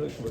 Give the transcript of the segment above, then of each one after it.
ਚਲੋ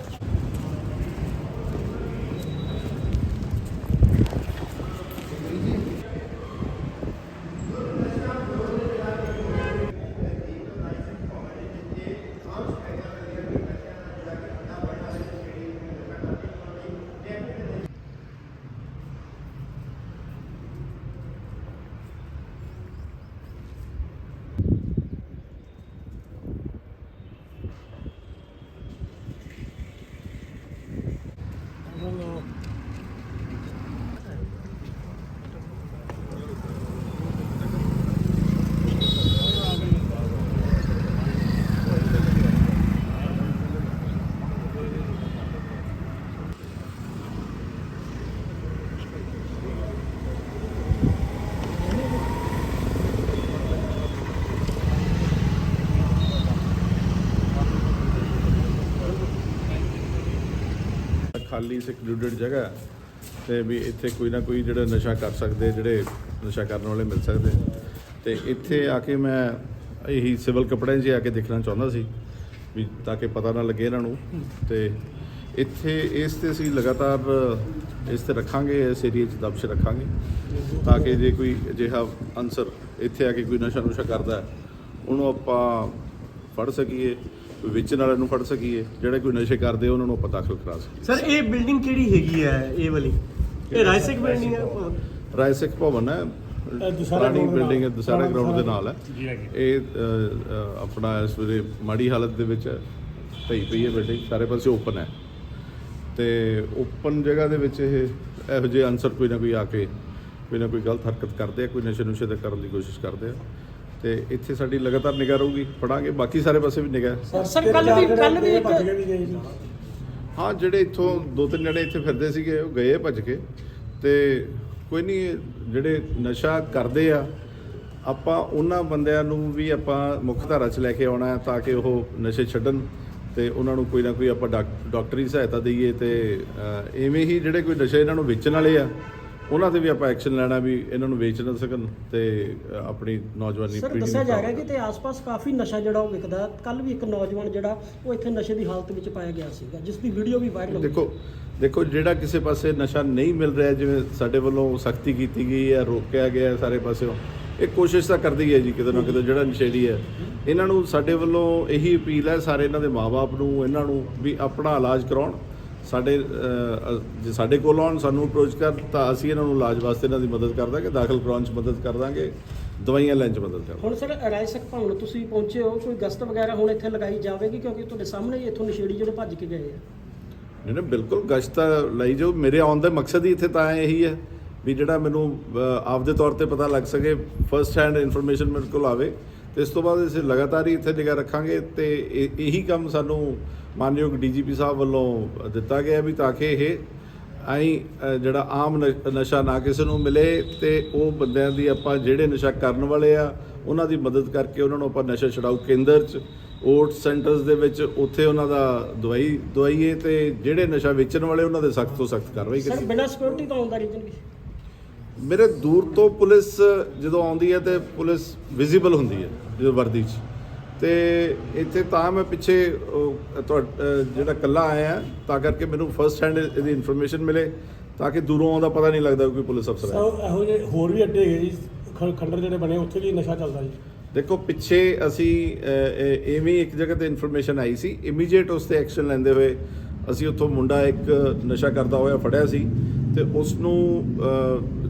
ਖਾਲੀ ਸਿਕਲੂਡਡ ਜਗ੍ਹਾ ਹੈ ਤੇ ਵੀ ਇੱਥੇ ਕੋਈ ਨਾ ਕੋਈ ਜਿਹੜਾ ਨਸ਼ਾ ਕਰ ਸਕਦੇ, ਜਿਹੜੇ ਨਸ਼ਾ ਕਰਨ ਵਾਲੇ ਮਿਲ ਸਕਦੇ ਤੇ ਇੱਥੇ ਆ ਕੇ ਮੈਂ ਇਹੀ ਸਿਵਲ ਕੱਪੜਿਆਂ 'ਚ ਆ ਕੇ ਦੇਖਣਾ ਚਾਹੁੰਦਾ ਸੀ ਵੀ ਤਾਂ ਕਿ ਪਤਾ ਨਾ ਲੱਗੇ ਇਹਨਾਂ ਨੂੰ। ਤੇ ਇੱਥੇ ਇਸ ਤੇ ਅਸੀਂ ਲਗਾਤਾਰ ਇਸ ਤੇ ਰੱਖਾਂਗੇ, ਇਸ ਏਰੀਏ 'ਚ ਦਬਸ਼ ਰੱਖਾਂਗੇ ਤਾਂ ਕਿ ਜੇ ਕੋਈ ਅਜਿਹਾ ਅਨਸਰ ਇੱਥੇ ਆ ਕੇ ਕੋਈ ਨਸ਼ਾ ਨੁਸ਼ਾ ਕਰਦਾ ਉਹਨੂੰ ਆਪਾਂ ਫੜ ਸਕੀਏ। ਕੋਈ ਵੇਚਣ ਵਾਲਿਆਂ ਨੂੰ ਫੜ ਸਕੀਏ ਜਿਹੜੇ ਕੋਈ ਨਸ਼ੇ ਕਰਦੇ ਉਹਨਾਂ ਨੂੰ ਆਪਾਂ ਦਾਖਲ ਕਰਾ ਸਕੀਏ। ਸਰ ਇਹ ਬਿਲਡਿੰਗ ਕਿਹੜੀ ਹੈਗੀ ਹੈ ਇਹ ਵਾਲੀ? ਇਹ ਰਾਇਸਿਕ ਬਿਲਡਿੰਗ ਹੈ? ਰਾਏ ਸਿੱਖ ਭਵਨ ਹੈ। ਦੁਸਹਿਰਾ ਪੁਰਾਣੀ ਬਿਲਡਿੰਗ ਹੈ ਨਾਲ। ਦੁਸਹਿਰਾ ਗਰਾਊਂਡ ਦੇ ਨਾਲ ਹੈ। ਇਹ ਆਪਣਾ ਇਸ ਵੇਲੇ ਮਾੜੀ ਹਾਲਤ ਦੇ ਵਿੱਚ ਹੈ ਢਈ ਪਈ ਹੈ ਬਿਲਡਿੰਗ ਸਾਰੇ ਪਾਸੇ ਓਪਨ ਹੈ। ਤੇ ਓਪਨ ਜਗ੍ਹਾ ਦੇ ਵਿੱਚ ਇਹ ਇਹੋ ਜਿਹੇ ਅਨਸਰ ਕੋਈ ਨਾ ਕੋਈ ਆ ਕੇ ਕੋਈ ਨਾ ਕੋਈ ਗਲਤ ਹਰਕਤ ਕਰਦੇ ਆ ਕੋਈ ਨਸ਼ੇ ਨੁਸ਼ੇ ਦਾ ਕਰਨ ਦੀ ਕੋਸ਼ਿਸ਼ ਕਰਦੇ ਆ। ਤੇ ਇੱਥੇ ਸਾਡੀ ਲਗਾਤਾਰ ਨਿਗਾਹ ਰਹੂਗੀ ਫੜਾਂਗੇ ਬਾਕੀ ਸਾਰੇ ਪਾਸੇ ਵੀ ਨਿਗਾਹ। ਸਰ ਕੱਲ ਵੀ ਕੱਲ ਵੀ ਇੱਕ ਹਾਂ ਜਿਹੜੇ ਇੱਥੋਂ ਦੋ ਤਿੰਨ ਜਣੇ ਇੱਥੇ ਫਿਰਦੇ ਸੀਗੇ ਉਹ ਗਏ ਭੱਜ ਕੇ। ਤੇ ਕੋਈ ਨਹੀਂ ਜਿਹੜੇ ਨਸ਼ਾ ਕਰਦੇ ਆ ਆਪਾਂ ਉਹਨਾਂ ਬੰਦਿਆਂ ਨੂੰ ਵੀ ਆਪਾਂ ਮੁੱਖ ਧਾਰਾ 'ਚ ਲੈ ਕੇ ਆਉਣਾ ਹੈ ਤਾਂ ਕਿ ਉਹ ਨਸ਼ੇ ਛੱਡਣ ਤੇ ਉਹਨਾਂ ਨੂੰ ਕੋਈ ਨਾ ਕੋਈ ਆਪਾਂ ਡਾਕ- ਡਾਕਟਰੀ ਸਹਾਇਤਾ ਦਈਏ ਤੇ ਐਵੇਂ ਹੀ ਜਿਹੜੇ ਕੋਈ ਨਸ਼ੇ ਇਹਨਾਂ ਨੂੰ ਵੇਚਣ ਵਾਲੇ ਆ ਉਹਨਾਂ ਤੇ ਵੀ ਆਪਾਂ ਐਕਸ਼ਨ ਲੈਣਾ ਵੀ ਇਹਨਾਂ ਨੂੰ ਵੇਚ ਨਾ ਸਕਣ ਤੇ ਆਪਣੀ ਨੌਜਵਾਨੀ ਸਰ ਪੀੜ੍ਹੀ ਨੂੰ ਦੱਸਿਆ ਜਾ ਰਿਹਾ ਕਿ ਤੇ ਆਸ-ਪਾਸ ਕਾਫੀ ਨਸ਼ਾ ਜਿਹੜਾ ਉਹ ਵਿਕਦਾ ਕੱਲ ਵੀ ਇੱਕ ਨੌਜਵਾਨ ਜਿਹੜਾ ਉਹ ਇੱਥੇ ਨਸ਼ੇ ਦੀ ਹਾਲਤ ਵਿੱਚ ਪਾਇਆ ਗਿਆ ਸੀਗਾ ਜਿਸ ਦੀ ਵੀਡੀਓ ਵੀ ਵਾਇਰਲ ਦੇਖੋ ਦੇਖੋ ਜਿਹੜਾ ਕਿਸੇ ਪਾਸੇ ਨਸ਼ਾ ਨਹੀਂ ਮਿਲ ਰਿਹਾ ਜਿਵੇਂ ਸਾਡੇ ਵੱਲੋਂ ਸਖਤੀ ਕੀਤੀ ਗਈ ਹੈ ਰੋਕਿਆ ਗਿਆ ਸਾਰੇ ਪਾਸਿਓਂ ਇਹ ਕੋਸ਼ਿਸ਼ ਤਾਂ ਕਰਦੀ ਹੈ ਜੀ ਕਿਤੇ ਨਾ ਕਿਤੇ ਜਿਹੜਾ ਨਸ਼ੇੜੀ ਹੈ। ਇਹਨਾਂ ਨੂੰ ਸਾਡੇ ਵੱਲੋਂ ਇਹੀ ਅਪੀਲ ਹੈ ਸਾਰੇ ਇਹਨਾਂ ਦੇ ਮਾਪੇ ਨੂੰ ਇਹਨਾਂ ਨੂੰ ਵੀ ਆਪਣਾ ਇਲਾਜ ਕਰਾਉਣ। ਸਾਡੇ ਜੇ ਸਾਡੇ ਕੋਲ ਆਉਣ ਸਾਨੂੰ ਅਪਰੋਚ ਕਰ ਤਾਂ ਅਸੀਂ ਇਹਨਾਂ ਨੂੰ ਇਲਾਜ ਵਾਸਤੇ ਇਹਨਾਂ ਦੀ ਮਦਦ ਕਰ ਦਾਂਗੇ ਦਾਖਲ ਕਰਾਉਣ 'ਚ ਮਦਦ ਕਰ ਦਾਂਗੇ ਦਵਾਈਆਂ ਲੈਣ 'ਚ ਮਦਦ ਕਰ ਹੁਣ ਸਰ ਰਾਇਸਕ ਭਵਨ ਤੁਸੀਂ ਪਹੁੰਚੇ ਹੋ ਕੋਈ ਗਸਤ ਵਗੈਰਾ ਹੁਣ ਇੱਥੇ ਲਗਾਈ ਜਾਵੇਗੀ ਕਿਉਂਕਿ ਤੁਹਾਡੇ ਸਾਹਮਣੇ ਹੀ ਇੱਥੋਂ ਨਸ਼ੇੜੀ ਜਿਹੜੇ ਭੱਜ ਕੇ ਗਏ ਆ? ਨਹੀਂ ਨਹੀਂ ਬਿਲਕੁਲ ਗਸ਼ਤ ਲਈ ਜੋ ਮੇਰੇ ਆਉਣ ਦਾ ਮਕਸਦ ਹੀ ਇੱਥੇ ਤਾਂ ਇਹੀ ਹੈ ਵੀ ਜਿਹੜਾ ਮੈਨੂੰ ਆਪਦੇ ਤੌਰ ਤੇ ਪਤਾ ਲੱਗ ਸਕੇ ਫਰਸਟ ਹੈਂਡ ਇਨਫੋਰਮੇਸ਼ਨ ਮੇਰੇ ਕੋਲ ਆਵੇ। ਤੇ ਇਸ ਤੋਂ ਬਾਅਦ ਅਸੀਂ ਲਗਾਤਾਰ ਹੀ ਇੱਥੇ ਨਿਗਾਹ ਰੱਖਾਂਗੇ ਤੇ ਇਹ- ਕੰਮ ਸਾਨੂੰ ਮਾਨਯੋਗ ਡੀਜੀਪੀ ਸਾਹਿਬ ਵੱਲੋਂ ਦਿੱਤਾ ਗਿਆ ਵੀ ਤਾਂ ਕਿ ਇਹ ਆਈ ਜਿਹੜਾ ਆਮ ਨਸ਼ਾ ਨਾ ਕਿਸੇ ਨੂੰ ਮਿਲੇ ਤੇ ਉਹ ਬੰਦਿਆਂ ਦੀ ਆਪਾਂ ਜਿਹੜੇ ਨਸ਼ਾ ਕਰਨ ਵਾਲੇ ਆ ਉਹਨਾਂ ਦੀ ਮਦਦ ਕਰਕੇ ਉਹਨਾਂ ਨੂੰ ਆਪਾਂ ਨਸ਼ਾ ਛਡਾਊ ਕੇਂਦਰ 'ਚ ਓਟ ਸੈਂਟਰਸ ਦੇ ਵਿੱਚ ਉੱਥੇ ਉਹਨਾਂ ਦਾ ਦਵਾਈ ਦਵਾਈਏ ਤੇ ਜਿਹੜੇ ਨਸ਼ਾ ਵੇਚਣ ਵਾਲੇ ਉਹਨਾਂ ਦੇ ਸਖਤ ਤੋਂ ਸਖਤ ਕਾਰਵਾਈ ਸਰ ਕਰੀਏ। ਬਿਨਾਂ ਸਿਕਿਉਰਿਟੀ ਤੋਂ ਆਉਂਦਾ ਰੀਜਨ ਕੀ? ਮੇਰੇ ਦੂਰ ਤੋਂ ਪੁਲਿਸ ਜਦੋਂ ਆਉਂਦੀ ਹੈ ਤੇ ਪੁਲਿਸ ਵਿਜ਼ੀਬਲ ਹੁੰਦੀ ਹੈ ਜਦੋਂ ਵਰਦੀ 'ਚ। ਤੇ ਇੱਥੇ ਤਾਂ ਮੈਂ ਪਿੱਛੇ ਜਿਹੜਾ ਕੱਲਾ ਆਇਆ ਤਾਂ ਕਰਕੇ ਮੈਨੂੰ ਫਰਸਟ ਹੈਂਡ ਇਹਦੀ ਇਨਫੋਰਮੇਸ਼ਨ ਮਿਲੇ ਤਾਂ ਕਿ ਦੂਰੋਂ ਆਉਂਦਾ ਪਤਾ ਨਹੀਂ ਲੱਗਦਾ ਕੋਈ ਪੁਲਿਸ ਅਫਸਰ ਹੈ ਸਰ ਇਹੋ ਜਿਹੇ ਹੋਰ ਵੀ ਅੱਡੇ ਹੈਗੇ ਜੀ ਖੰਡਰ ਜਿਹੜੇ ਬਣੇ ਉੱਥੇ ਵੀ ਨਸ਼ਾ ਚੱਲਦਾ ਜੀ। ਦੇਖੋ ਪਿੱਛੇ ਅਸੀਂ ਐਵੇਂ ਇੱਕ ਜਗ੍ਹਾ ਤੇ ਇਨਫੋਰਮੇਸ਼ਨ ਆਈ ਸੀ ਇਮੀਡੀਏਟ ਉਸ ਤੇ ਐਕਸ਼ਨ ਲੈਂਦੇ ਹੋਏ ਅਸੀਂ ਉੱਥੋਂ ਮੁੰਡਾ ਇੱਕ ਨਸ਼ਾ ਕਰਦਾ ਹੋਇਆ ਫੜਿਆ ਸੀ ਤੇ ਉਸ ਨੂੰ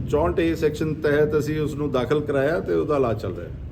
64 ਏ ਸੈਕਸ਼ਨ ਤਹਿਤ ਅਸੀਂ ਉਸ ਨੂੰ ਦਾਖਲ ਕਰਾਇਆ ਤੇ ਉਹਦਾ ਇਲਾਜ ਚੱਲ ਰਿਹਾ ਹੈ।